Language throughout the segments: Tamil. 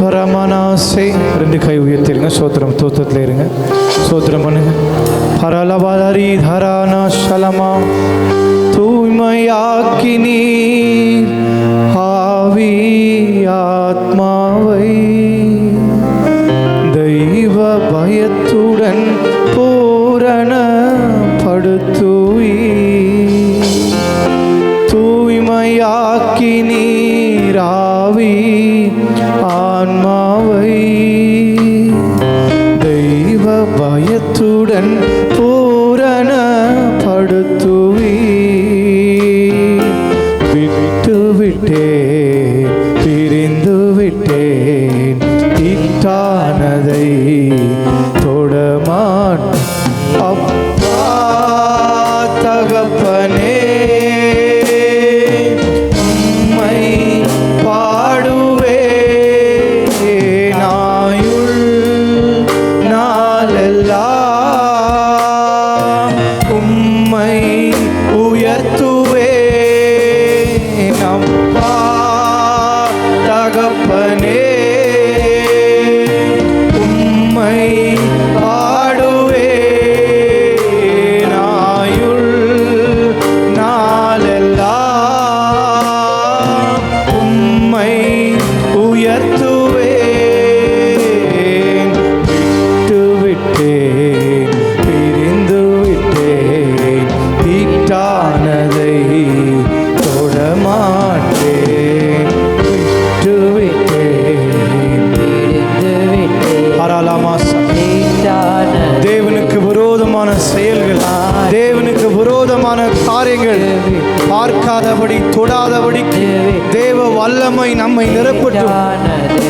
பரமனாசை ரெண்டு கை உயர்த்திருங்க சோத்திரம் தூத்தத்தில் இருங்க. சோத்திரம் பண்ணுங்க. பரலபதரி தரானா சலமா. தூய்மையாக்கி நீர் ஆவி ஆத்மாவை. உடன் பூரண படுத்துவி விட்டு விட்டே பார்க்காதபடி தொடாதபடி தேவ வல்லமை நம்மை நிரப்பட்டும்.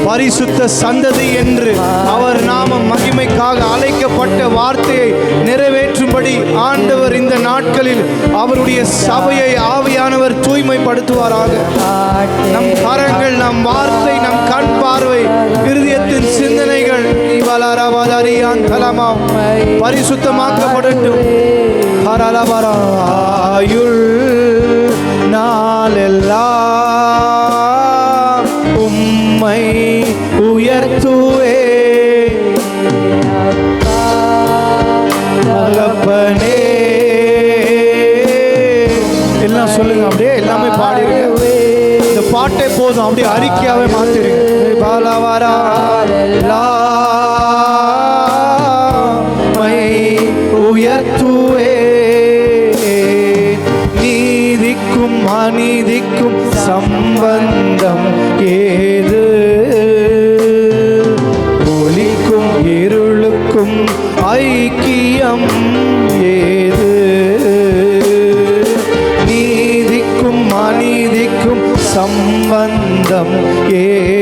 பரிசுத்த சந்ததி என்று அவர் நாம மகிமைக்காக அழைக்கப்பட்ட வார்த்தையை நிறைவேற்றும்படி ஆண்டவர் இந்த நாட்களில் அவருடைய சபையை ஆவியானவர் தூய்மைப்படுத்துவாராக. நம் கரங்கள் நம் வார்த்தை நம் கண் பார்வை இருதயத்தின் சிந்தனைகள் இவலரவலரியான் தலமாம். பரிசுத்தமாக்கப்படட்டும். ஆயுள் நாளெல்லாம் உம்மை உயர்த்துவே. தகப்பனே எல்லாம் சொல்லுங்க அப்படியே எல்லாமே பாடிருங்க இந்த பாட்டே போதும் அப்படியே அறிக்கையாவே மாத்திருங்க பாலவரா மை அநீதிக்கும் சம்பந்தம் ஏது? ஒளிக்கும் இருளுக்கும் ஐக்கியம் ஏது? நீதிக்கும் அநீதிக்கும் சம்பந்தம் ஏது?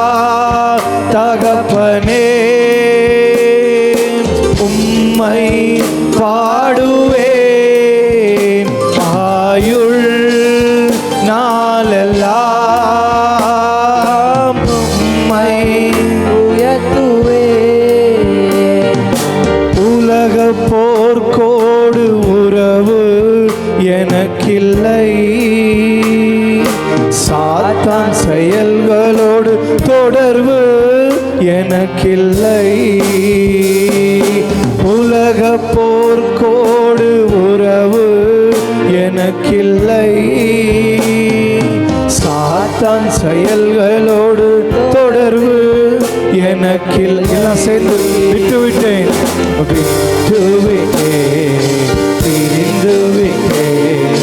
போர்க்கோடு உறவு எனக்கில்லை. சாத்தான் செயல்களோடு தொடர்பு எனக்கில்லை. உலக போர்க்கோடு உறவு எனக்கில்லை. சாத்தான் செயல்களோடு எனக்கில் எல்லாம் சேர்த்து விட்டு விட்டேன் விட்டு விட்டேன் விட்டேன்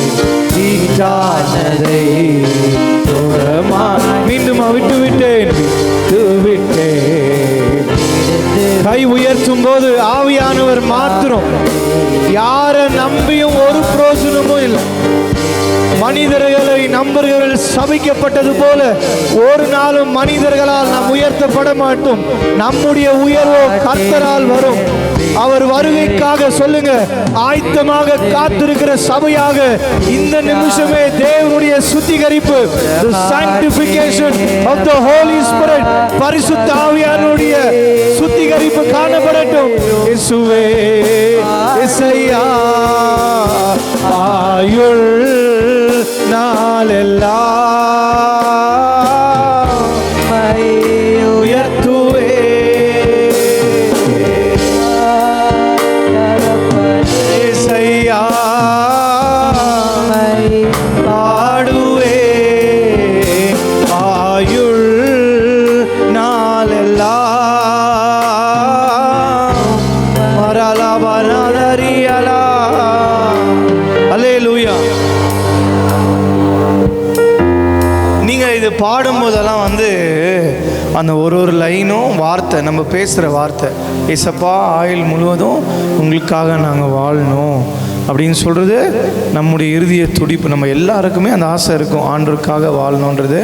மீண்டும் விட்டு விட்டேன் விட்டேன் கை உயர்த்தும் போது ஆவியானவர் மாத்திரம் யார நம்பியும் ஒரு பிரோஜனமும் இல்லை. மனிதர்களை நம்பர்கள் சபிக்கப்பட்டது போல ஒரு நாளும் மனிதர்களால் நாம் உயர்த்தப்பட மாட்டோம். நம்முடைய உயர்வோ கர்த்தரால் வரும். அவர் வருகைக்காக சொல்லுங்க ஆயத்தமாக காத்திருக்கிற சபையாக இந்த நிமிஷமே தேவனுடைய சுத்திகரிப்பு the sanctification of the holy spirit பரிசுத்த ஆவியானுடைய சுத்திகரிப்பு காணப்படட்டும். இயேசுவே இசையா ஆயுள் வார்த்தை நம்ம பேசுகிற வார்த்தை ஏசப்பா ஆயுள் முழுவதும் உங்களுக்காக நாங்கள் வாழணும் அப்படின்னு சொல்கிறது நம்முடைய இறுதிய துடிப்பு. நம்ம எல்லாருக்குமே அந்த ஆசை இருக்கும் ஆண்டருக்காக வாழணுன்றது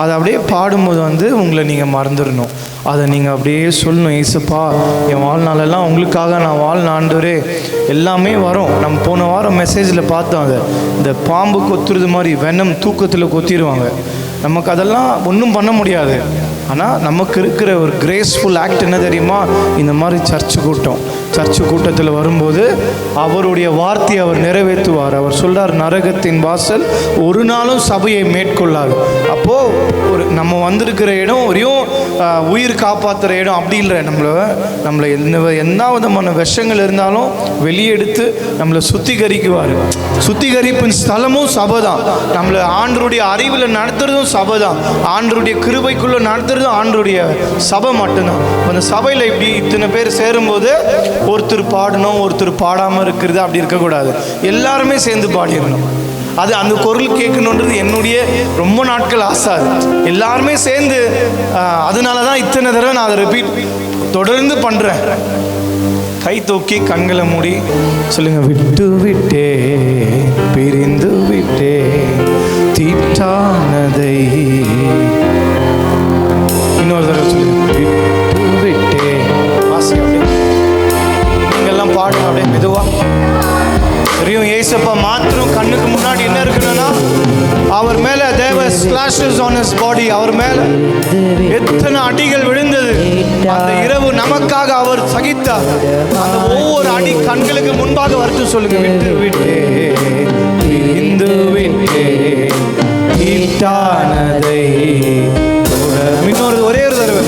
அதை அப்படியே பாடும்போது வந்து உங்களை நீங்கள் மறந்துடணும். அதை நீங்கள் அப்படியே சொல்லணும் ஏசப்பா என் வாழ்நாளெல்லாம் உங்களுக்காக நான் வாழ்ன ஆண்டவரே. எல்லாமே வரும். நம்ம போன வாரம் மெசேஜில் பார்த்தோம் அதை. இந்த பாம்பு கொத்துறது மாதிரி வெண்ணம் தூக்கத்தில் கொத்திடுவாங்க நமக்கு அதெல்லாம் ஒன்றும் பண்ண முடியாது. ஆனால் நமக்கு இருக்கிற ஒரு கிரேஸ்ஃபுல் ஆக்ட் என்ன தெரியுமா? இந்த மாதிரி சர்ச்சு கூட்டம். சர்ச்சு கூட்டத்தில் வரும்போது அவருடைய வார்த்தையை அவர் நிறைவேற்றுவார். அவர் சொல்கிறார் நரகத்தின் வாசல் ஒரு நாளும் சபையை மேற்கொள்ளாது. அப்போது ஒரு நம்ம வந்திருக்கிற இடம் வரையும் உயிர் காப்பாற்றுற இடம் அப்படி இல்லை. நம்மளை நம்மளை எந்த என்ன விதமான விஷங்கள் இருந்தாலும் வெளியெடுத்து நம்மளை சுத்திகரிக்குவார். சுத்திகரிப்பின் ஸ்தலமும் சபை தான் நம்மளை ஆண்டருடைய அறிவில் நடத்துறதும் சபை தான் ஆண்டருடைய கிருபைக்குள்ளே நடத்துறது நடத்துறதும் ஆண்டுடைய சபை மட்டும்தான். அந்த சபையில் இப்படி இத்தனை பேர் சேரும்போது ஒருத்தர் பாடணும் ஒருத்தர் பாடாமல் இருக்கிறது அப்படி இருக்கக்கூடாது. எல்லாருமே சேர்ந்து பாடிடணும். அது அந்த குரல் கேட்கணுன்றது என்னுடைய ரொம்ப நாட்கள் ஆசை அது. எல்லாருமே சேர்ந்து அதனால தான் இத்தனை தடவை நான் அதை ரிப்பீட் தொடர்ந்து பண்ணுறேன் கை தூக்கி கண்களை மூடி சொல்லுங்க விட்டு விட்டே ஆன் அவர் மேல எத்தனை அடிகள் விழுந்தது. அந்த இரவு நமக்காக அவர் சகித்தார். அந்த ஒவ்வொரு அடி கண்களுக்கு முன்பாக வரட்டும் சொல்லுங்க. விட்டு விட்டே இந்து விட்டே இன்னொரு ஒரே ஒரு தடவை.